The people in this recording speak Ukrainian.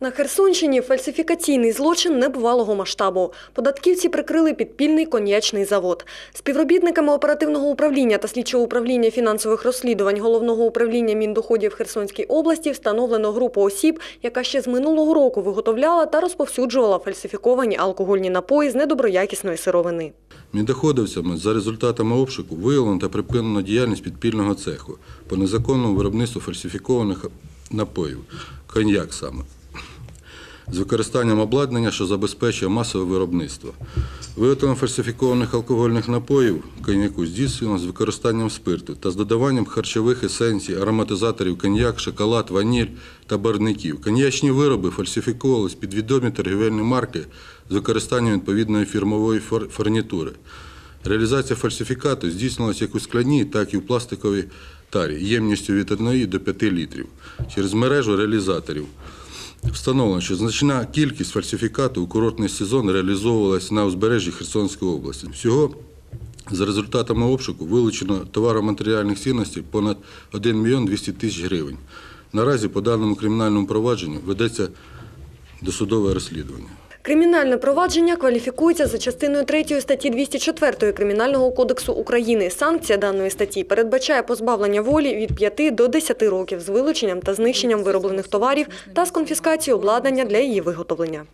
На Херсонщині фальсифікаційний злочин небувалого масштабу. Податківці прикрили підпільний коньячний завод. Співробітниками оперативного управління та слідчого управління фінансових розслідувань Головного управління Міндоходів Херсонській області встановлено групу осіб, яка ще з минулого року виготовляла та розповсюджувала фальсифіковані алкогольні напої з недоброякісної сировини. Міндоходовцями за результатами обшуку виявлено та припинено діяльність підпільного цеху по незаконному виробництву фальсифікованих напоїв, коньяк саме, з використанням обладнання, що забезпечує масове виробництво. Виготовлення фальсифікованих алкогольних напоїв коньяку здійснювано з використанням спирту та з додаванням харчових есенцій, ароматизаторів коньяк, шоколад, ваніль та барників. Коньячні вироби фальсифіковувались під відомі торгівельні марки з використанням відповідної фірмової фурнітури. Реалізація фальсифікату здійснювалася як у скляній, так і у пластиковій тарі ємністю від 1 до 5 літрів через мережу реалізаторів. Встановлено, що значна кількість фальсифікату у курортний сезон реалізовувалась на узбережжі Херсонської області. Всього за результатами обшуку вилучено товароматеріальних цінностей понад 1 мільйон 200 тисяч гривень. Наразі по даному кримінальному провадженню ведеться досудове розслідування. Кримінальне провадження кваліфікується за частиною 3 статті 204 Кримінального кодексу України. Санкція даної статті передбачає позбавлення волі від 5 до 10 років з вилученням та знищенням вироблених товарів та з конфіскацією обладнання для її виготовлення.